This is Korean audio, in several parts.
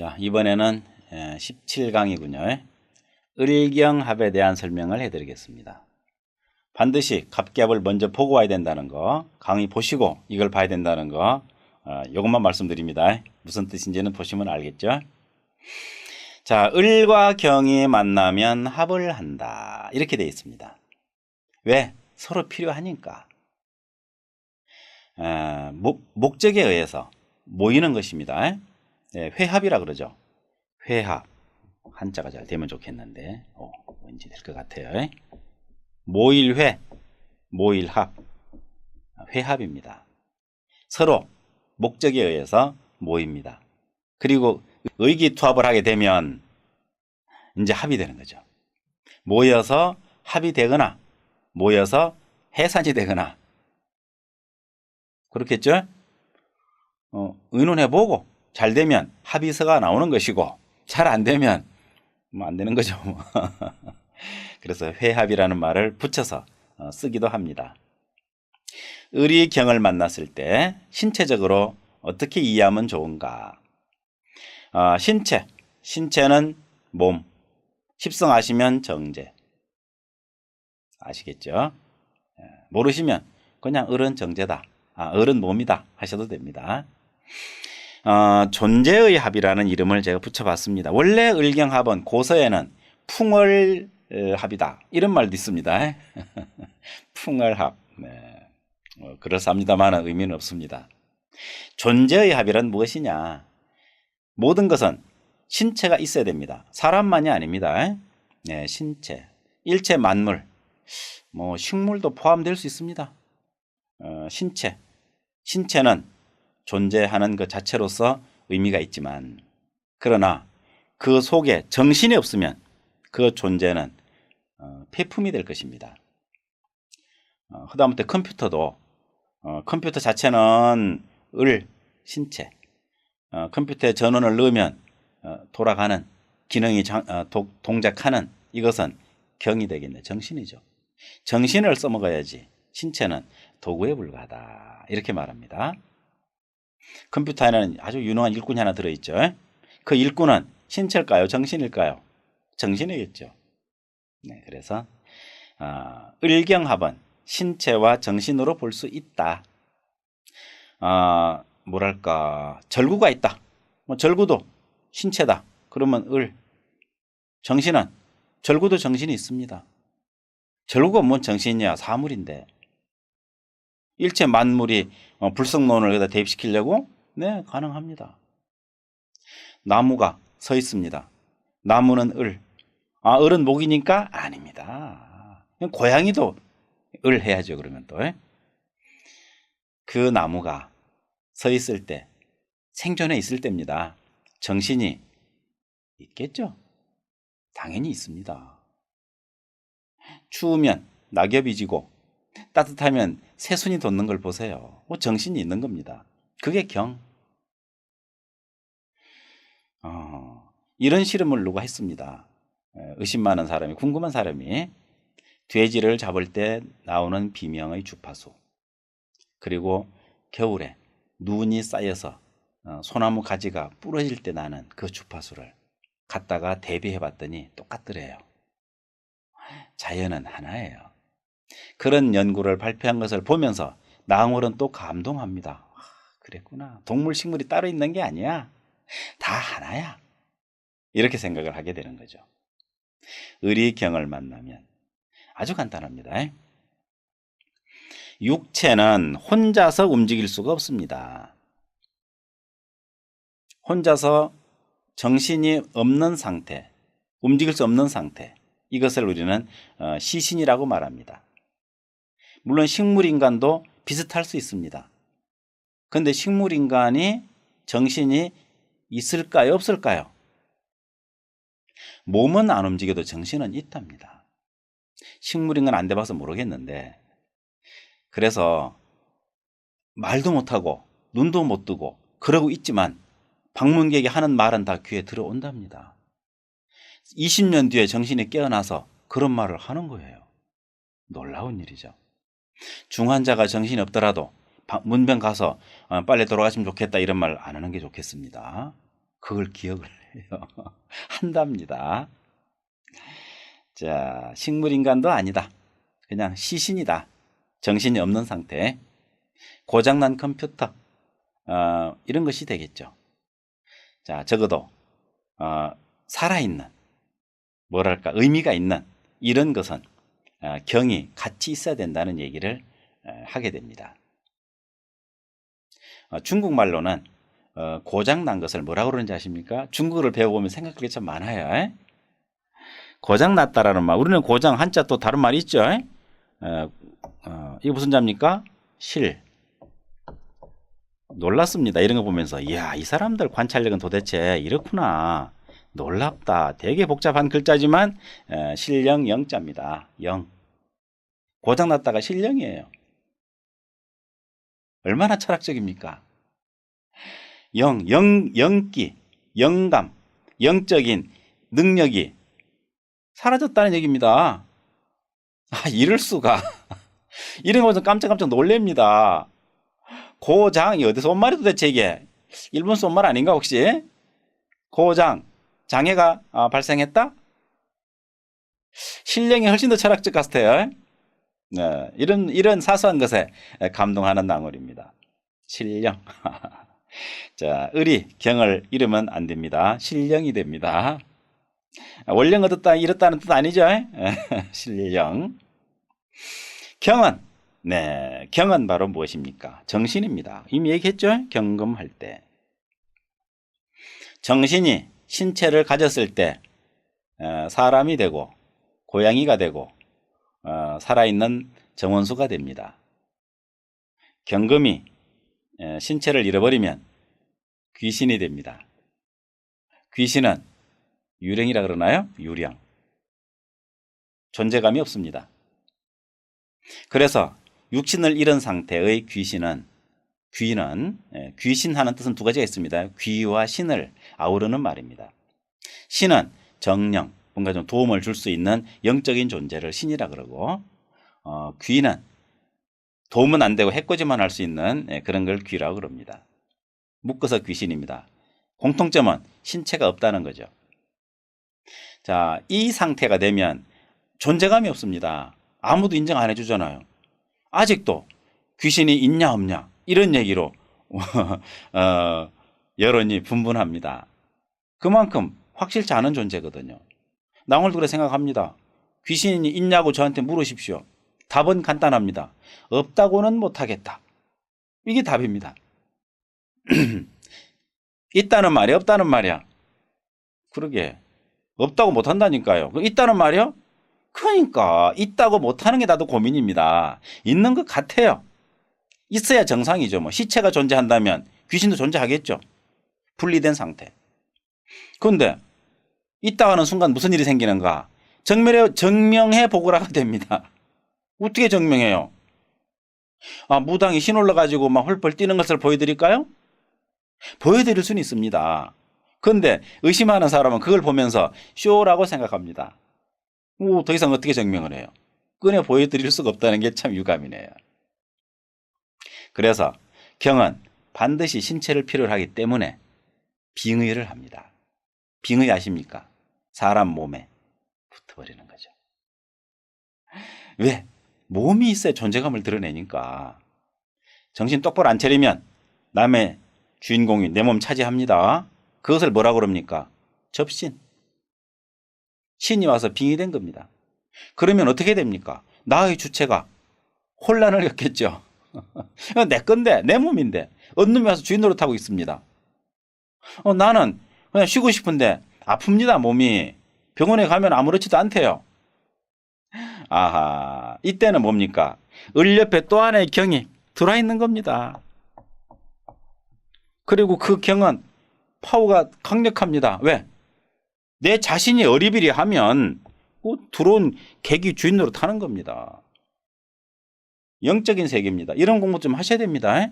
자, 이번에는 17강이군요. 을경합에 대한 설명을 해드리겠습니다. 반드시 갑갑을 먼저 보고 와야 된다는 거, 강의 보시고 이걸 봐야 된다는 거, 어, 이것만 말씀드립니다. 무슨 뜻인지는 보시면 알겠죠? 자, 을과 경이 만나면 합을 한다. 이렇게 되어 있습니다. 왜? 서로 필요하니까. 어, 목, 목적에 의해서 모이는 것입니다. 네, 회합이라 그러죠. 회합. 한자가 잘 되면 좋겠는데, 어, 왠지 될 것 같아요. 모일회, 모일합. 회합입니다. 서로 목적에 의해서 모입니다. 그리고 의기투합을 하게 되면 이제 합이 되는 거죠. 모여서 합이 되거나 모여서 해산이 되거나 그렇겠죠? 어, 의논해보고 잘 되면 합의서가 나오는 것이고 잘 안 되면 뭐 안 되는 거죠. 그래서 회합이라는 말을 붙여서 어, 쓰기도 합니다. 을이 경을 만났을 때 신체적으로 어떻게 이해하면 좋은가? 어, 신체, 신체는 몸, 십성하시면 정제. 아시겠죠? 예, 모르시면 그냥 을은 정제다. 아, 을은 몸이다 하셔도 됩니다. 어, 존재의 합이라는 이름을 제가 붙여봤습니다. 원래 을경합은 고서에는 풍월 합이다 이런 말도 있습니다. 풍월합. 네. 어, 그럴싸합니다만 의미는 없습니다. 존재의 합이란 무엇이냐? 모든 것은 신체가 있어야 됩니다. 사람만이 아닙니다. 네, 신체, 일체 만물, 뭐 식물도 포함될 수 있습니다. 어, 신체, 신체는 존재하는 것 자체로서 의미가 있지만 그러나 그 속에 정신이 없으면 그 존재는 어, 폐품이 될 것입니다. 어, 하다못해 컴퓨터도 어, 컴퓨터 자체는 을 신체 어, 컴퓨터에 전원을 넣으면 어, 돌아가는 기능이 장, 어, 도, 동작하는 이것은 경이 되겠네 정신이죠. 정신을 써먹어야지 신체는 도구에 불과하다 이렇게 말합니다. 컴퓨터에는 아주 유능한 일꾼이 하나 들어있죠. 그 일꾼은 신체일까요? 정신일까요? 정신이겠죠. 네, 그래서 어, 을경합은 신체와 정신으로 볼 수 있다. 어, 뭐랄까 절구가 있다. 뭐 절구도 신체다. 그러면 을 정신은 절구도 정신이 있습니다. 절구가 뭔 정신이냐 사물인데 일체 만물이 어, 불성론을 여기다 대입시키려고 네 가능합니다. 나무가 서 있습니다. 나무는 을. 아 을은 목이니까 아닙니다. 고양이도 을 해야죠 그러면 또. 그 나무가 서 있을 때 생존해 있을 때입니다. 정신이 있겠죠? 당연히 있습니다. 추우면 낙엽이 지고 따뜻하면 새순이 돋는 걸 보세요. 뭐 정신이 있는 겁니다. 그게 경. 어, 이런 실험을 누가 했습니다. 의심 많은 사람이, 궁금한 사람이 돼지를 잡을 때 나오는 비명의 주파수. 그리고 겨울에 눈이 쌓여서 어, 소나무 가지가 부러질 때 나는 그 주파수를 갖다가 대비해 봤더니 똑같더래요. 자연은 하나예요. 그런 연구를 발표한 것을 보면서 나홍을은 또 감동합니다. 아, 그랬구나. 동물, 식물이 따로 있는 게 아니야. 다 하나야. 이렇게 생각을 하게 되는 거죠. 의리경을 만나면 아주 간단합니다. 육체는 혼자서 움직일 수가 없습니다. 혼자서 정신이 없는 상태, 움직일 수 없는 상태, 이것을 우리는 어, 시신이라고 말합니다. 물론 식물인간도 비슷할 수 있습니다. 그런데 식물인간이 정신이 있을까요? 없을까요? 몸은 안 움직여도 정신은 있답니다. 식물인간 안 돼봐서 모르겠는데 그래서 말도 못하고 눈도 못 뜨고 그러고 있지만 방문객이 하는 말은 다 귀에 들어온답니다. 20년 뒤에 정신이 깨어나서 그런 말을 하는 거예요. 놀라운 일이죠. 중환자가 정신이 없더라도 문병 가서 어, 빨리 돌아가시면 좋겠다 이런 말 안 하는 게 좋겠습니다. 그걸 기억을 해요. 한답니다. 자, 식물인간도 아니다. 그냥 시신이다. 정신이 없는 상태. 고장난 컴퓨터. 어, 이런 것이 되겠죠. 자, 적어도, 어, 살아있는, 뭐랄까, 의미가 있는 이런 것은 어, 경이 같이 있어야 된다는 얘기를 어, 하게 됩니다. 어, 중국말로는 어, 고장난 것을 뭐라고 그러는지 아십니까? 중국어를 배워보면 생각할 게 참 많아요. 에? 고장났다라는 말. 우리는 고장 한자 또 다른 말이 있죠. 에? 어, 어, 이게 무슨 자입니까? 실. 놀랐습니다. 이런 거 보면서 이야 이 사람들 관찰력은 도대체 이렇구나. 놀랍다. 되게 복잡한 글자지만 에, 실령 영자입니다. 영. 고장났다가 실령이에요. 얼마나 철학적입니까? 영, 영, 영기, 영감, 영적인 능력이 사라졌다는 얘기입니다. 아, 이럴 수가. 이런 것은 깜짝깜짝 놀랍니다. 고장이 어디서 온 말이 도대체 이게? 일본 쏜말 아닌가 혹시? 고장, 장애가 아, 발생했다? 신령이 훨씬 더 철학적 같아요. 네, 이런 이런 사소한 것에 감동하는 낭월입니다. 신령. 자, 을이 경을 잃으면 안 됩니다. 신령이 됩니다. 원령 얻었다 잃었다는 뜻 아니죠? 신령. 경은 네, 경은 바로 무엇입니까? 정신입니다. 이미 얘기했죠? 경금할 때. 정신이 신체를 가졌을 때 어, 사람이 되고 고양이가 되고 어, 살아있는 정원수가 됩니다. 경금이 에, 신체를 잃어버리면 귀신이 됩니다. 귀신은 유령이라 그러나요? 유령. 존재감이 없습니다. 그래서 육신을 잃은 상태의 귀신은 귀는 예, 귀신하는 뜻은 두 가지가 있습니다. 귀와 신을 아우르는 말입니다. 신은 정령, 뭔가 좀 도움을 줄 수 있는 영적인 존재를 신이라 그러고 어, 귀는 도움은 안 되고 해코지만 할 수 있는 예, 그런 걸 귀라고 그럽니다. 묶어서 귀신입니다. 공통점은 신체가 없다는 거죠. 자, 이 상태가 되면 존재감이 없습니다. 아무도 인정 안 해주잖아요. 아직도 귀신이 있냐 없냐 이런 얘기로 어, 여론이 분분합니다. 그만큼 확실치 않은 존재거든요. 낭월도 그래 생각합니다. 귀신이 있냐고 저한테 물으십시오. 답은 간단합니다. 없다고는 못하겠다. 이게 답입니다. 있다는 말이 없다는 말이야. 그러게. 없다고 못한다니까요. 있다는 말이요? 그러니까 있다고 못하는 게 나도 고민입니다. 있는 것 같아요. 있어야 정상이죠. 뭐 시체가 존재한다면 귀신도 존재하겠죠. 분리된 상태. 그런데 있다 하는 순간 무슨 일이 생기는가? 정명해, 정명해 보고라가 됩니다. 어떻게 정명해요? 아, 무당이 신 올라 가지고 막 헐벌 뛰는 것을 보여드릴까요? 보여드릴 수는 있습니다. 그런데 의심하는 사람은 그걸 보면서 쇼라고 생각합니다. 오, 더 이상 어떻게 증명을 해요? 꺼내 보여드릴 수가 없다는 게 참 유감이네요. 그래서 경은 반드시 신체를 필요로 하기 때문에 빙의를 합니다. 빙의 아십니까? 사람 몸에 붙어버리는 거죠. 왜? 몸이 있어야 존재감을 드러내니까. 정신 똑바로 안 차리면 남의 주인공이 내 몸 차지합니다. 그것을 뭐라 그럽니까? 접신. 신이 와서 빙의된 겁니다. 그러면 어떻게 됩니까? 나의 주체가 혼란을 겪겠죠. 내 건데, 내 몸인데, 어느 놈이 와서 주인 노릇하고 있습니다. 어, 나는 그냥 쉬고 싶은데 아픕니다, 몸이. 병원에 가면 아무렇지도 않대요. 아하, 이때는 뭡니까? 을 옆에 또 하나의 경이 들어 있는 겁니다. 그리고 그 경은 파워가 강력합니다. 왜? 내 자신이 어리비리 하면 뭐 들어온 객이 주인으로 타는 겁니다. 영적인 세계입니다. 이런 공부 좀 하셔야 됩니다.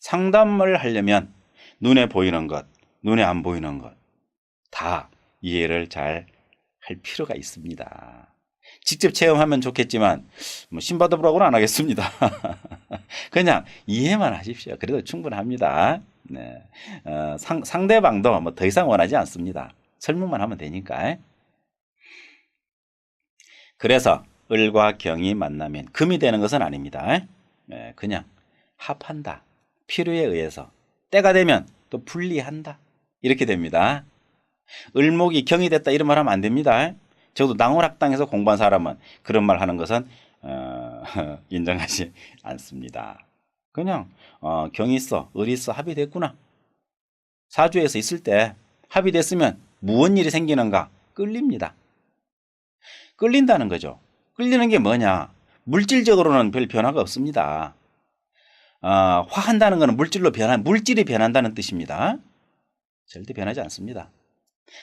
상담을 하려면 눈에 보이는 것, 눈에 안 보이는 것 다 이해를 잘 할 필요가 있습니다. 직접 체험하면 좋겠지만 뭐 신받아보라고는 안 하겠습니다. 그냥 이해만 하십시오. 그래도 충분합니다. 네. 어, 상, 상대방도 뭐 더 이상 원하지 않습니다. 설명만 하면 되니까. 그래서 을과 경이 만나면 금이 되는 것은 아닙니다. 네, 그냥 합한다. 필요에 의해서 때가 되면 또 분리한다. 이렇게 됩니다. 을목이 경이 됐다 이런 말 하면 안 됩니다. 저도 낭월학당에서 공부한 사람은 그런 말 하는 것은 어, 인정하지 않습니다. 그냥 어, 경이 있어, 을이 있어 합의됐구나. 사주에서 있을 때 합의됐으면 무슨 일이 생기는가? 끌립니다. 끌린다는 거죠. 끌리는 게 뭐냐? 물질적으로는 별 변화가 없습니다. 어, 화한다는 것은 물질로 변한 물질이 변한다는 뜻입니다. 절대 변하지 않습니다.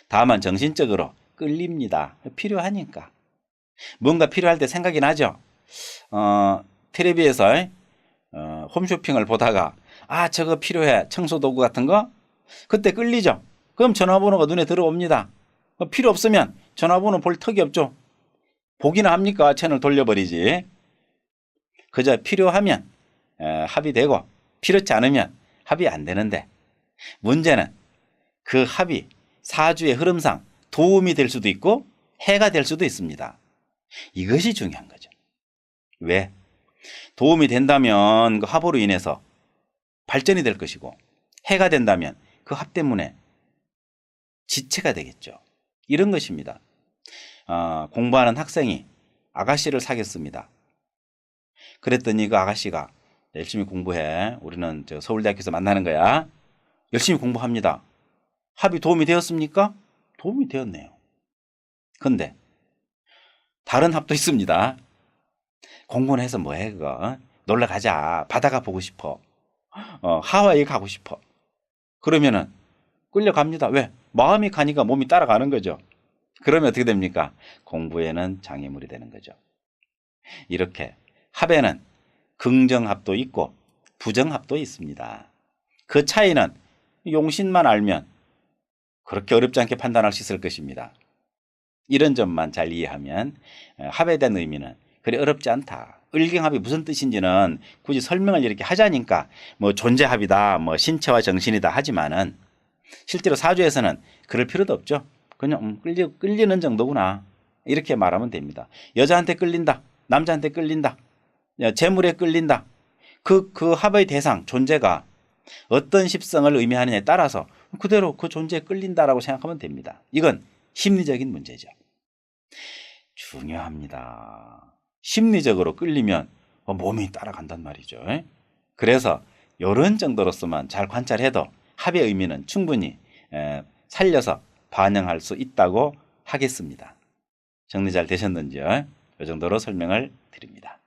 다만 정신적으로 끌립니다. 필요하니까. 뭔가 필요할 때 생각이 나죠. 어, 텔레비에서 어, 홈쇼핑을 보다가 아 저거 필요해 청소 도구 같은 거 그때 끌리죠. 그럼 전화번호가 눈에 들어옵니다. 어, 필요 없으면 전화번호 볼 턱이 없죠. 보기나 합니까? 채널 돌려버리지. 그저 필요하면 에, 합의되고 필요치 않으면 합의 안 되는데 문제는 그 합의 사주의 흐름상 도움이 될 수도 있고 해가 될 수도 있습니다. 이것이 중요한 거죠. 왜? 도움이 된다면 그 합으로 인해서 발전이 될 것이고 해가 된다면 그 합 때문에 지체가 되겠죠. 이런 것입니다. 어, 공부하는 학생이 아가씨를 사귀었습니다. 그랬더니 그 아가씨가 열심히 공부해. 우리는 저 서울대학교에서 만나는 거야. 열심히 공부합니다. 합이 도움이 되었습니까? 도움이 되었네요. 근데 다른 합도 있습니다. 공부는 해서 뭐해 그거? 놀러 가자. 바다가 보고 싶어. 어, 하와이 가고 싶어. 그러면은 끌려갑니다. 왜? 마음이 가니까 몸이 따라가는 거죠. 그러면 어떻게 됩니까? 공부에는 장애물이 되는 거죠. 이렇게 합에는 긍정합도 있고 부정합도 있습니다. 그 차이는 용신만 알면 그렇게 어렵지 않게 판단할 수 있을 것입니다. 이런 점만 잘 이해하면 합에 대한 의미는 그리 어렵지 않다. 을경합이 무슨 뜻인지는 굳이 설명을 이렇게 하자니까 뭐 존재합이다, 뭐 신체와 정신이다 하지만은 실제로 사주에서는 그럴 필요도 없죠. 그냥 음, 끌리, 끌리는 정도구나 이렇게 말하면 됩니다. 여자한테 끌린다, 남자한테 끌린다, 재물에 끌린다. 그, 그 합의 대상, 존재가 어떤 십성을 의미하느냐에 따라서 그대로 그 존재에 끌린다라고 생각하면 됩니다. 이건 심리적인 문제죠. 중요합니다. 심리적으로 끌리면 몸이 따라간단 말이죠. 그래서 이런 정도로서만 잘 관찰해도 합의 의미는 충분히 살려서 반영할 수 있다고 하겠습니다. 정리 잘 되셨는지요? 이 정도로 설명을 드립니다.